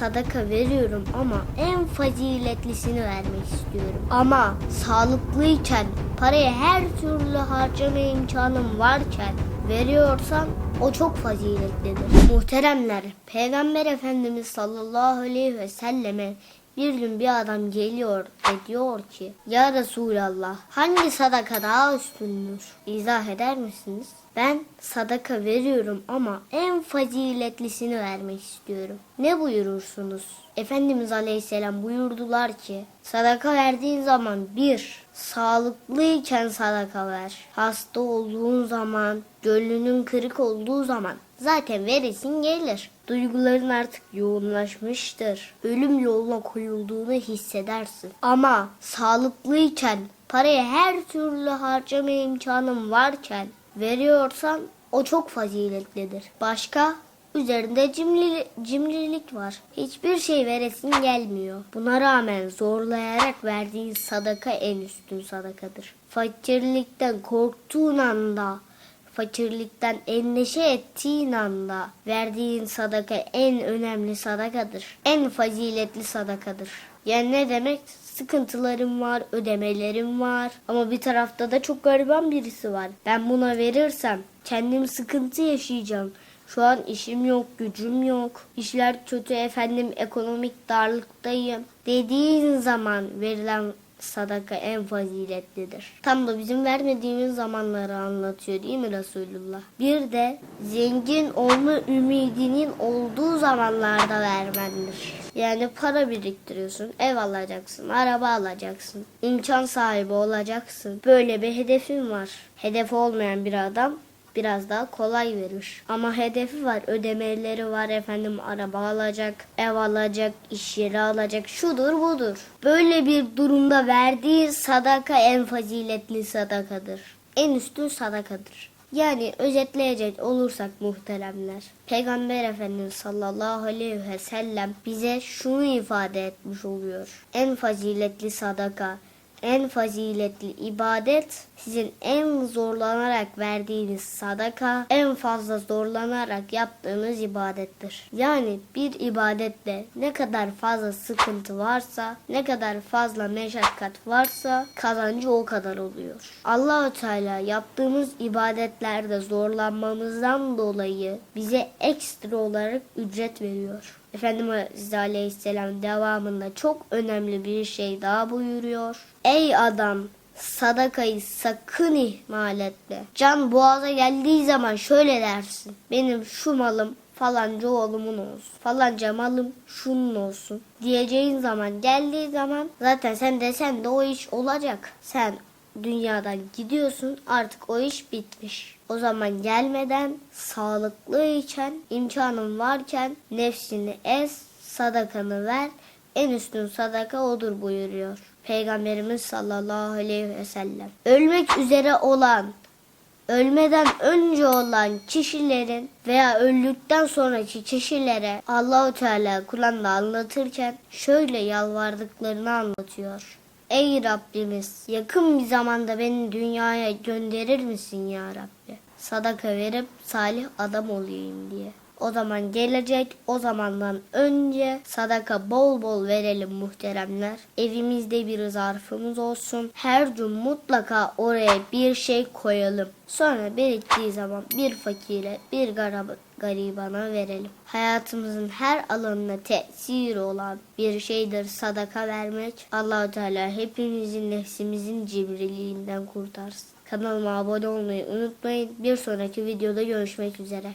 sadaka veriyorum ama en faziletlisini vermek istiyorum. Ama sağlıklıyken, parayı her türlü harcama imkanım varken veriyorsan o çok faziletlidir. Muhteremler, Peygamber Efendimiz sallallahu aleyhi ve selleme bir gün bir adam geliyor ve diyor ki Ya Resulallah hangi sadaka daha üstündür? İzah eder misiniz? Ben sadaka veriyorum ama en faziletlisini vermek istiyorum. Ne buyurursunuz? Efendimiz Aleyhisselam buyurdular ki sadaka verdiğin zaman bir sağlıklıyken sadaka ver. Hasta olduğun zaman, gönlünün kırık olduğu zaman zaten veresin gelir. Duyguların artık yoğunlaşmıştır. Ölüm yoluna koyulduğunu hissedersin. Ama sağlıklıyken, parayı her türlü harcama imkanın varken veriyorsan o çok faziletlidir. Başka? Üzerinde cimri, cimrilik var. Hiçbir şey veresin gelmiyor. Buna rağmen zorlayarak verdiğin sadaka en üstün sadakadır. Fakirlikten korktuğun anda, fakirlikten endişe ettiğin anda verdiğin sadaka en önemli sadakadır. En faziletli sadakadır. Yani ne demek? Sıkıntılarım var, ödemelerim var. Ama bir tarafta da çok gariban birisi var. Ben buna verirsem kendim sıkıntı yaşayacağım. Şu an işim yok, gücüm yok. İşler kötü efendim, ekonomik darlıktayım. Dediğin zaman verilen sadaka en faziletlidir. Tam da bizim vermediğimiz zamanları anlatıyor değil mi Resulullah? Bir de zengin olma ümidinin olduğu zamanlarda vermendir. Yani para biriktiriyorsun, ev alacaksın, araba alacaksın, imkan sahibi olacaksın. Böyle bir hedefin var. Hedefi olmayan bir adam biraz daha kolay verir. Ama hedefi var, ödemeleri var efendim araba alacak, ev alacak, iş yeri alacak, şudur budur. Böyle bir durumda verdiği sadaka en faziletli sadakadır. En üstün sadakadır. Yani özetleyecek olursak muhteremler. Peygamber Efendimiz sallallahu aleyhi ve sellem bize şunu ifade etmiş oluyor. En faziletli sadaka, en faziletli ibadet sizin en zorlanarak verdiğiniz sadaka, en fazla zorlanarak yaptığınız ibadettir. Yani bir ibadette ne kadar fazla sıkıntı varsa, ne kadar fazla meşakkat varsa kazancı o kadar oluyor. Allahu Teala yaptığımız ibadetlerde zorlanmamızdan dolayı bize ekstra olarak ücret veriyor. Efendimiz Aleyhisselam devamında çok önemli bir şey daha buyuruyor. Ey adam sadakayı sakın ihmal etme. Can boğaza geldiği zaman şöyle dersin. Benim şu malım falanca oğlumun olsun. Falanca malım şunun olsun. Diyeceğin zaman geldiği zaman zaten sen desen de o iş olacak. Sen dünyadan gidiyorsun artık o iş bitmiş. O zaman gelmeden sağlıklıyken, imkanın varken nefsini ez, sadakanı ver. En üstün sadaka odur buyuruyor. Peygamberimiz sallallahu aleyhi ve sellem. Ölmek üzere olan, ölmeden önce olan kişilerin veya öldükten sonraki kişilere Allahu Teala Kur'an'da anlatırken şöyle yalvardıklarını anlatıyor. Ey Rabbimiz yakın bir zamanda beni dünyaya gönderir misin ya Rabbi? Sadaka verip salih adam olayım diye. O zaman gelecek o zamandan önce sadaka bol bol verelim muhteremler. Evimizde bir zarfımız olsun. Her gün mutlaka oraya bir şey koyalım. Sonra biriktiği zaman bir fakire bir garab- garibana verelim. Hayatımızın her alanına tesir olan bir şeydir sadaka vermek. Allahu Teala hepimizin nefsimizin cibriliğinden kurtarsın. Kanalıma abone olmayı unutmayın. Bir sonraki videoda görüşmek üzere.